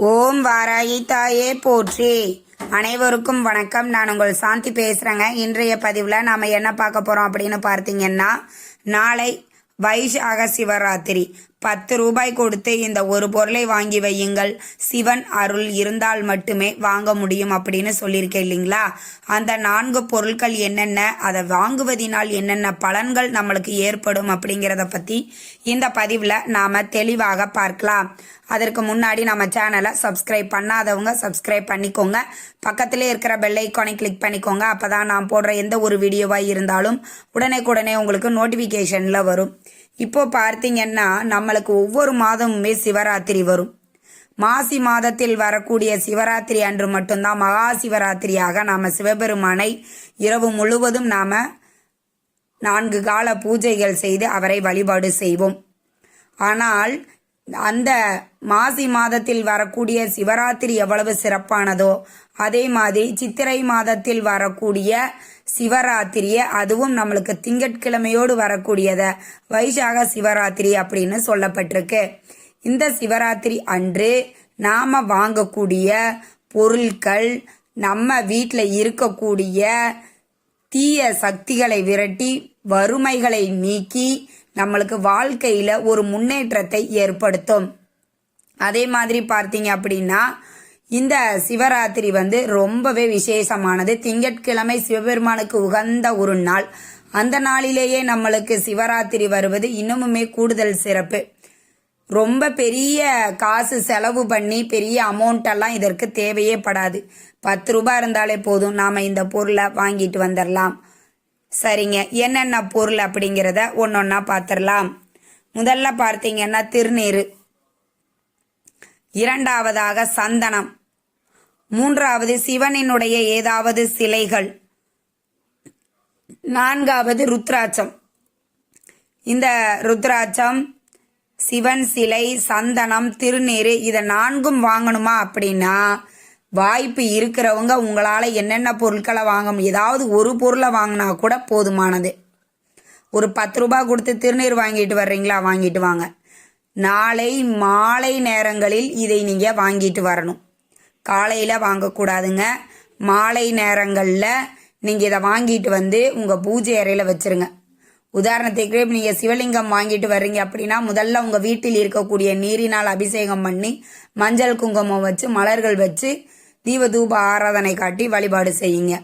ஓம் வாராயி தாயே போற்றி. அனைவருக்கும் வணக்கம். நான் உங்கள் சாந்தி பேசுகிறேங்க இன்றைய பதிவில் நாம் என்ன பார்க்க போகிறோம் அப்படின்னு பார்த்தீங்கன்னா நாளை வைசாக சிவராத்திரி. பத்து ரூபாய் கொடுத்து இந்த ஒரு பொருளை வாங்கி வையுங்கள். சிவன் அருள் இருந்தால் மட்டுமே வாங்க முடியும் அப்படின்னு சொல்லியிருக்கேன் இல்லைங்களா? அந்த நான்கு பொருட்கள் என்னென்ன அதை வாங்குவதினால் என்னென்ன பலன்கள் நம்மளுக்கு ஏற்படும் அப்படிங்கிறத பற்றி இந்த பதிவில் நாம் தெளிவாக பார்க்கலாம். அதற்கு முன்னாடி நம்ம சேனலை சப்ஸ்கிரைப் பண்ணாதவங்க சப்ஸ்கிரைப் பண்ணிக்கோங்க. பக்கத்திலே இருக்கிற பெல் ஐக்கானை கிளிக் பண்ணிக்கோங்க. அப்பதான் நான் போடுற எந்த ஒரு வீடியோவாக இருந்தாலும் உடனே உங்களுக்கு நோட்டிஃபிகேஷனில் வரும். இப்போ பார்த்தீங்கன்னா நம்மளுக்கு ஒவ்வொரு மாதமுமே சிவராத்திரி வரும். மாசி மாதத்தில் வரக்கூடிய சிவராத்திரி அன்று மட்டும்தான் மகா சிவராத்திரியாக நாம் சிவபெருமானை இரவு முழுவதும் நாம் நான்கு கால பூஜைகள் செய்து அவரை வழிபாடு செய்வோம். ஆனால் அந்த மாசி மாதத்தில் வரக்கூடிய சிவராத்திரி எவ்வளவு சிறப்பானதோ அதே மாதிரி சித்திரை மாதத்தில் வரக்கூடிய சிவராத்திரியை அதுவும் நம்மளுக்கு திங்கட்கிழமையோடு வரக்கூடியத வைசாக சிவராத்திரி அப்படின்னு சொல்லப்பட்டிருக்கு. இந்த சிவராத்திரி அன்று நாம வாங்கக்கூடிய பொருட்கள் நம்ம வீட்டில் இருக்கக்கூடிய தீய சக்திகளை விரட்டி வறுமைகளை நீக்கி நம்மளுக்கு வாழ்க்கையில ஒரு முன்னேற்றத்தை ஏற்படுத்தும். அதே மாதிரி பார்த்தீங்க அப்படின்னா இந்த சிவராத்திரி வந்து ரொம்பவே விசேஷமானது. திங்கட்கிழமை சிவபெருமானுக்கு உகந்த ஒரு நாள். அந்த நாளிலேயே நம்மளுக்கு சிவராத்திரி வருவது இன்னமுமே கூடுதல் சிறப்பு. ரொம்ப பெரிய காசு செலவு பண்ணி பெரிய அமௌண்ட் எல்லாம் இதற்கு தேவையே படாது. பத்து ரூபாய் இருந்தாலே போதும். நாம இந்த பொருளை வாங்கிட்டு வந்துடலாம் சரிங்க. என்னென்ன பொருள் அப்படிங்கிறத ஒன்னொன்னா பார்த்துடலாம் முதல்ல பார்த்தீங்கன்னா திருநீர். இரண்டாவதாக சந்தனம். மூன்றாவது சிவனினுடைய ஏதாவது சிலைகள். நான்காவது ருத்ராட்சம். இந்த ருத்ராட்சம் சிவன் சிலை சந்தனம் திருநீர் இதை நான்கும் வாங்கணுமா அப்படின்னா வாய்ப்பு இருக்கிறவங்க உங்களால் என்னென்ன பொருட்களை வாங்க முடியும்? ஏதாவது ஒரு பொருளை வாங்கினா கூட போதுமானது. ஒரு பத்து ரூபாய் கொடுத்து திருநீர் வாங்கிட்டு வர்றீங்களா? வாங்கிட்டு வாங்க. நாளை மாலை நேரங்களில் இதை நீங்கள் வாங்கிட்டு வரணும். காலையில் வாங்கக்கூடாதுங்க. மாலை நேரங்களில் நீங்கள் இதை வாங்கிட்டு வந்து உங்கள் பூஜை அறையில் வச்சுருங்க. உதாரணத்துக்கு நீங்கள் சிவலிங்கம் வாங்கிட்டு வர்றீங்க அப்படின்னா முதல்ல உங்கள் வீட்டில் இருக்கக்கூடிய நீரினால் அபிஷேகம் பண்ணி மஞ்சள் குங்குமம் வச்சு மலர்கள் வச்சு தீபதூப ஆராதனை காட்டி வழிபாடு செய்யுங்க.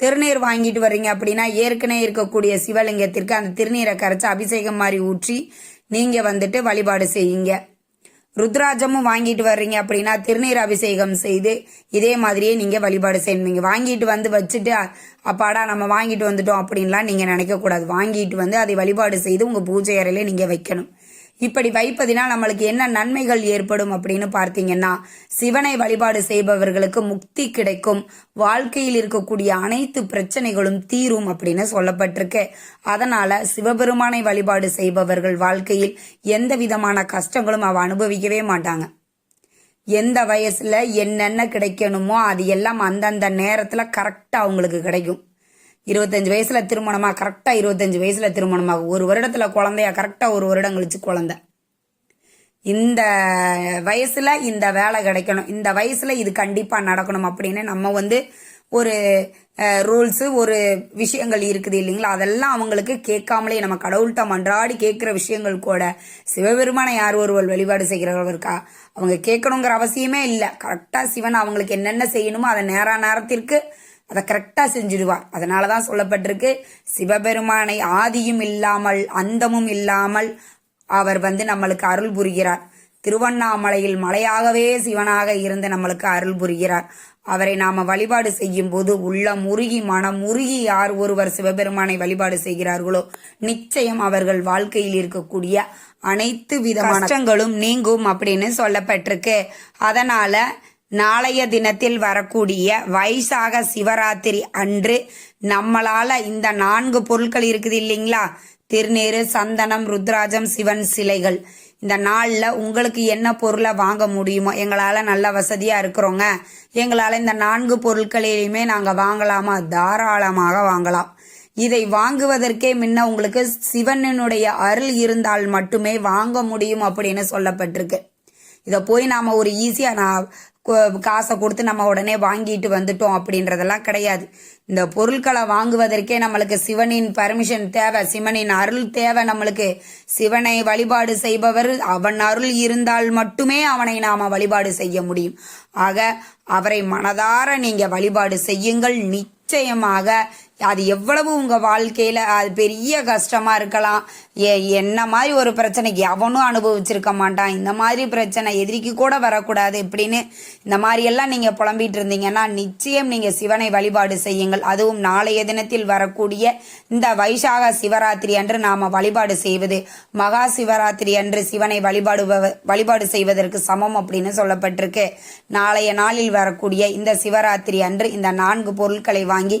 திருநீர் வாங்கிட்டு வர்றீங்க அப்படின்னா ஏற்கனவே இருக்கக்கூடிய சிவலிங்கத்திற்கு அந்த திருநீரை கரைச்சி அபிஷேகம் மாதிரி ஊற்றி நீங்கள் வந்துட்டு வழிபாடு செய்யுங்க. ருத்ராஜமும் வாங்கிட்டு வர்றீங்க அப்படின்னா திருநீர் அபிஷேகம் செய்து இதே மாதிரியே நீங்கள் வழிபாடு செய்யணும் வாங்கிட்டு வந்து வச்சுட்டு அப்பாடா நம்ம வாங்கிட்டு வந்துட்டோம் அப்படின்லாம் நீங்கள் நினைக்கக்கூடாது. வாங்கிட்டு வந்து அதை வழிபாடு செய்து உங்கள் பூஜை அறையில நீங்கள் வைக்கணும். இப்படி வைப்பதினால் நம்மளுக்கு என்ன நன்மைகள் ஏற்படும் அப்படின்னு பார்த்தீங்கன்னா சிவனை வழிபாடு செய்பவர்களுக்கு முக்தி கிடைக்கும். வாழ்க்கையில் இருக்கக்கூடிய அனைத்து பிரச்சனைகளும் தீரும் அப்படின்னு சொல்லப்பட்டிருக்கு. அதனால சிவபெருமானை வழிபாடு செய்பவர்கள் வாழ்க்கையில் எந்த விதமான கஷ்டங்களும் அவ அனுபவிக்கவே மாட்டாங்க. எந்த வயசுல என்னென்ன கிடைக்கணுமோ அது எல்லாம் அந்தந்த நேரத்துல கரெக்டா அவங்களுக்கு கிடைக்கும். இருபத்தஞ்சு வயசுல திருமணமா கரெக்டா இருபத்தஞ்சு வயசுல திருமணமாக ஒரு வருடத்துல குழந்தையா கரெக்டா ஒரு வருடம் கழிச்சு குழந்தை. இந்த வயசுல இந்த வேலை கிடைக்கணும். இந்த வயசுல இது கண்டிப்பா நடக்கணும் அப்படின்னு நம்ம வந்து ஒரு ரூல்ஸு ஒரு விஷயங்கள் இருக்குது இல்லைங்களா? அதெல்லாம் அவங்களுக்கு கேட்காமலே நம்ம கடவுள்கிட்ட மன்றாடி கேட்குற விஷயங்கள் கூட சிவபெருமானை யார் ஒருவர் வழிபாடு செய்கிறவர்கள் இருக்கா? அவங்க கேட்கணுங்கிற அவசியமே இல்லை. கரெக்டாக சிவன் அவங்களுக்கு என்னென்ன செய்யணுமோ அதை நேர நேரத்திற்கு அதை கரெக்டாக செஞ்சிடுவார் அதனால தான் சொல்லப்பட்டிருக்கு சிவபெருமானை ஆதியும் இல்லாமல் அந்தமும் இல்லாமல் அவர் வந்து நம்மளுக்கு அருள் புரிகிறார். திருவண்ணாமலையில் மலையாகவே சிவனாக இருந்து நம்மளுக்கு அருள் புரிகிறார். அவரை நாம வழிபாடு செய்யும் போது உள்ள முருகி மனம் முருகி யார் ஒருவர் சிவபெருமானை வழிபாடு செய்கிறார்களோ நிச்சயம் அவர்கள் வாழ்க்கையில் இருக்கக்கூடிய அனைத்து விதமான கஷ்டங்களும் நீங்கும் அப்படின்னு சொல்லப்பட்டிருக்கு. அதனால நாளைய தினத்தில் வரக்கூடிய வைசாக சிவராத்திரி அன்று நம்மளால இந்த நான்கு பொருட்கள் இருக்குது இல்லைங்களா? திருநீரு சந்தனம் ருத்ராஜம் சிவன் சிலைகள். இந்த நாளில் உங்களுக்கு என்ன பொருளை வாங்க முடியுமோ? எங்களால் நல்ல வசதியாக இருக்கிறோங்க. எங்களால் இந்த நான்கு பொருட்களையுமே நாங்கள் வாங்கலாமா? தாராளமாக வாங்கலாம். இதை வாங்குவதற்கே முன்ன உங்களுக்கு சிவனனுடைய அருள் இருந்தால் மட்டுமே வாங்க முடியும் அப்படின்னு சொல்லப்பட்டிருக்கு. இதை போய் நாம் ஒரு ஈஸியாக நான் காசை கொடுத்து நம்ம உடனே வாங்கிட்டு வந்துட்டோம் அப்படின்றதெல்லாம் கிடையாது. இந்த பொருட்களை வாங்குவதற்கே நம்மளுக்கு சிவனின் பர்மிஷன் தேவை சிவனின் அருள் தேவை நம்மளுக்கு. சிவனை வழிபாடு செய்பவர் அவன் அருள் இருந்தால் மட்டுமே அவனை நாம் வழிபாடு செய்ய முடியும். ஆக அவரை மனதார நீங்கள் வழிபாடு செய்யுங்கள். நிச்சயமாக அது எவ்வளவு உங்க வாழ்க்கையில அது பெரிய கஷ்டமா இருக்கலாம். ஏ என்ன மாதிரி ஒரு பிரச்சனைக்கு எவனும் அனுபவிச்சிருக்க மாட்டான். இந்த மாதிரி பிரச்சனை எதிரிக்கு கூட வரக்கூடாது. இப்படின்னு இந்த மாதிரி எல்லாம் நீங்க புலம்பிட்டு இருந்தீங்கன்னா நிச்சயம் நீங்க சிவனை வழிபாடு செய்யுங்கள். அதுவும் நாளைய தினத்தில் வரக்கூடிய இந்த வைசாக சிவராத்திரி அன்று நாம வழிபாடு செய்வது. மகா சிவராத்திரி அன்று சிவனை வழிபாடு வழிபாடு செய்வதற்கு சமம் அப்படின்னு சொல்லப்பட்டிருக்கு. நாளைய நாளில் வரக்கூடிய இந்த சிவராத்திரி அன்று இந்த நான்கு பொருட்களை வாங்கி